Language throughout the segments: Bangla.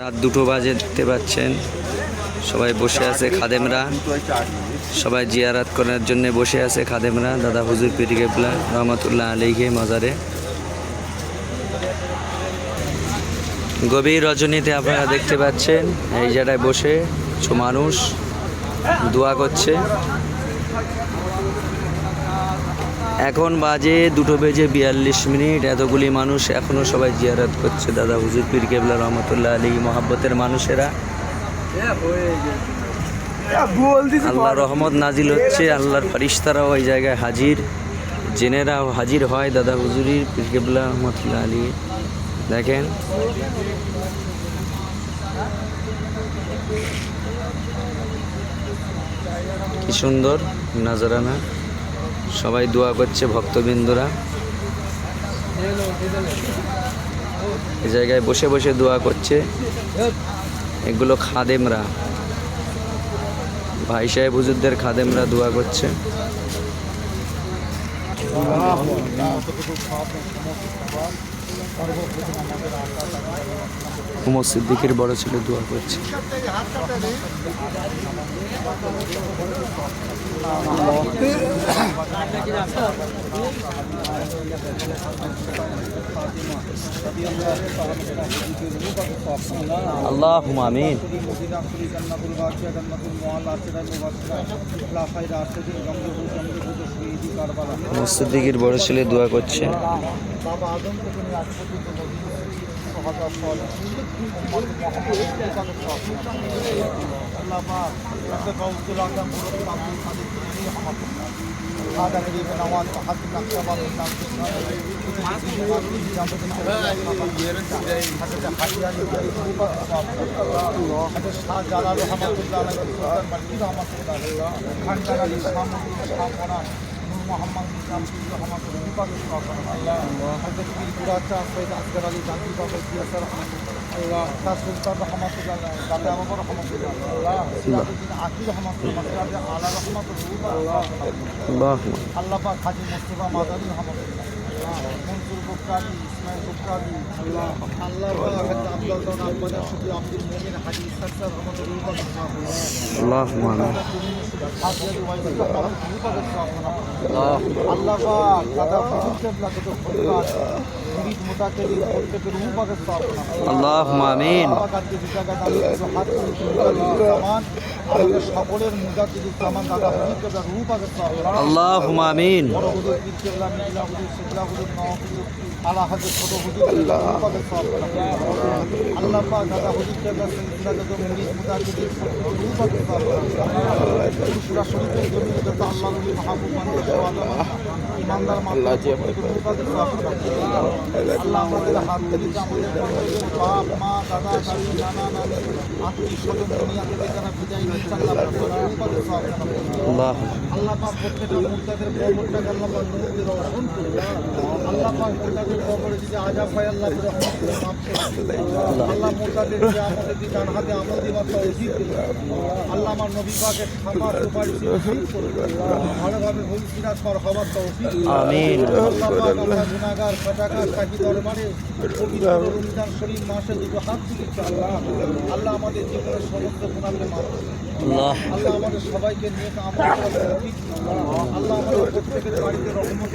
রাত দুটো বাজে দেখতে পাচ্ছেন। সবাই বসে আছে খাদেমরা। সবাই জিয়ারাত করার জন্য বসে আছে খাদেমরা। দাদা হুজুর পিরি কেবলা রহমতুল্লাহ আলীকে মাজারে। গভীর রজনীতে আপনারা দেখতে পাচ্ছেন, এই জায়গায় বসে কিছু মানুষ দোয়া করছে। এখন বাজে দুটো বেজে বিয়াল্লিশ মিনিট। এতগুলি মানুষ এখনও সবাই জিয়ারত করছে। দাদা হুজুর পীর কেবলা রহমতুল্লাহ আলী মহাব্বতের মানুষেরা। আল্লাহ রহমত নাজিল হচ্ছে। আল্লাহর ফারিস্তারাও ওই জায়গায় হাজির। জেনেরাও হাজির হয় দাদা হুজুরির পীর কেবলা রহমতুল্লাহ আলী দেখেন। কি সুন্দর নাজারানা। সবাই দোয়া করছে ভক্তবৃন্দরা। এ জায়গায় বসে বসে দোয়া করছে। এগুলো খাদেমরা। ভাই সাহেব হুজুরদের খাদেমরা দোয়া করছে। উমর সিদ্দিকের বড় ছেলে দোয়া করছে। আল্লাহ আমিন। উমর সিদ্দিকের বড় ছেলে দোয়া করছে। هذا الذي بنوات وحد نقشب من حضرت শাহ জালাল রহমাতুল্লাহ আলাইহি সুলতান বাড়ি রহমাতুল্লাহ খানদার আলী শামুদ্দিন শাহ মোরান নূর মোহাম্মদ নিজাম পীর রহমাতুল্লাহ আল্লাহ হযরত পীর বুড়াচা সৈয়দ আসগর আলী গান্ধী বাবা সিয়াসার আল্লাহ শাহ সুলতান রহমাতুল্লাহ দাদা বাবা রহমাতুল্লাহ। আকির রহমাতুল্লাহ আলা রহমাতুল্লাহ। আল্লাহ পাক হাজি মুস্তফা মাদানী রহমাতুল্লাহ। বুকারি ইসমাইল কুকাদি আল্লাহ আল্লাহ আব্দুল দান আব্বাদা শুধু আব্দুল মুমিন হাজি ইসমাইল রহমাতুল্লাহ আল্লাহ আমিন আল্লাহ আল্লাহ আল্লাহ আল্লাহ আল্লাহ আল্লাহ আল্লাহ আল্লাহ আল্লাহ আমিন। আমাদের সকলের মুজাদ্দিদ জামান দাদা হুজুর কেবলা রূহ আল্লাহ। আল্লাহ পাক দাদা হুজুর কেবলা সিলসিলা যত আল্লাহ আল্লাহ জি আল্লাহ আমাদের আমাদের হয় হাতে আমল দিবার তৌফিক আল্লাহ আমার নবী পাকের খামা সুপারিশ ভালোভাবে ভবিষ্যৎ পর হবার তৌফিক। আমিন আল্লাহ শাহী দরবারে রমজান শরীফ মাসে দুটো হাত তুলেছি আল্লাহ। আল্লাহ আমাদের জীবনের সমস্ত আল্লাহ। আল্লাহ আমাদের সবাইকে নিয়ে আমল করার আল্লাহ আমাদের প্রত্যেকের বাড়িতে রহমত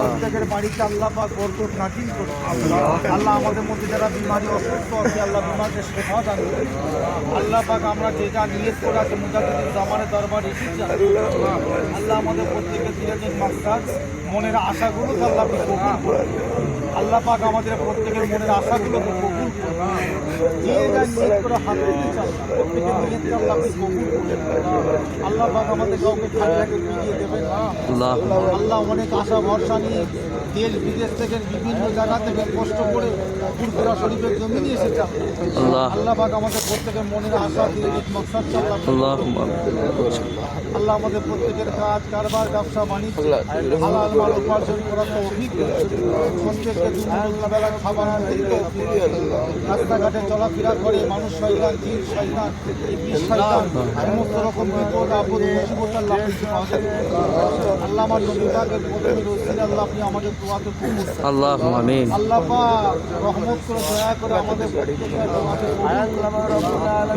প্রত্যেকের বাড়িতে আল্লাহ পাক বরকত করুন। আল্লাহ। আমাদের মধ্যে যারা বিমারি অসুস্থ আছে আল্লাহ বিমারকে শেফা দান আল্লাহ পাক আমরা যে যা নিয়ত করে আছে মুজাদ্দিদের জামানের দরবার এসেছি আল্লাহ আমাদের প্রত্যেকের দিনের মাকসাদ মনের আশাগুলো আল্লাহ আল্লাহ পাক আমাদের প্রত্যেকের মনের আশাগুলোকে কবুল যে যা নিয়ত করে হাত দিতে চান প্রত্যেকের নিয়তকে আল্লাহ কবুল আল্লাহ পাক আমাদের কাউকে খালিয়াকে ফিরিয়ে দেবেন আল্লাহ আল্লাহ অনেক আশা ভরসা নিয়ে দেশ বিদেশ থেকে বিভিন্ন জায়গা থেকে কষ্ট করে ফুরফুরা শরীফের জমিনে এসেছে। আল্লাহ আল্লাহ পাক আমাদের প্রত্যেকের মনের আশা মকসাদ আল্লাহ আমাদের প্রত্যেকের কাজ কারবার ব্যবসা বাণিজ্য হালাল মাল উপার্জন করার তৌফিক দিন। খাবার আনতে তৌফিক রাস্তাঘাটে চলাফেরা করে মানুষ শয়তান জিন শয়তান ইবলিস শয়তান সমস্ত রকম বিপদ আপদ মুসিবত আল্লাহ আপনি আল্লাহ আমার নবী পাকের প্রথমে রসিদ আল্লাহ আপনি আমাদের দোয়াকে আল্লাহ আমিন। আল্লাহ পাক রহমত করে দয়া করে আমাদের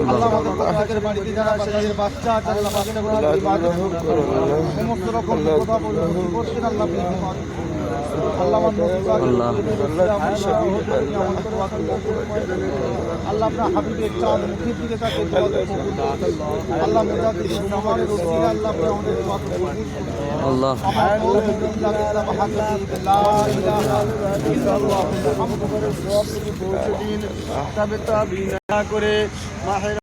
আল্লাহ আমাদের প্রত্যেকের বাড়িতে যারা বাচ্চাদের বাচ্চা আছে আল্লাহ বাচ্চাগুলো সমস্ত রকম বিপদ আপদ মুসিবতের আল্লাহ আপনি। আল্লাহ আল্লাহ। আল্লাহ। আল্লাহ আল্লাহ করে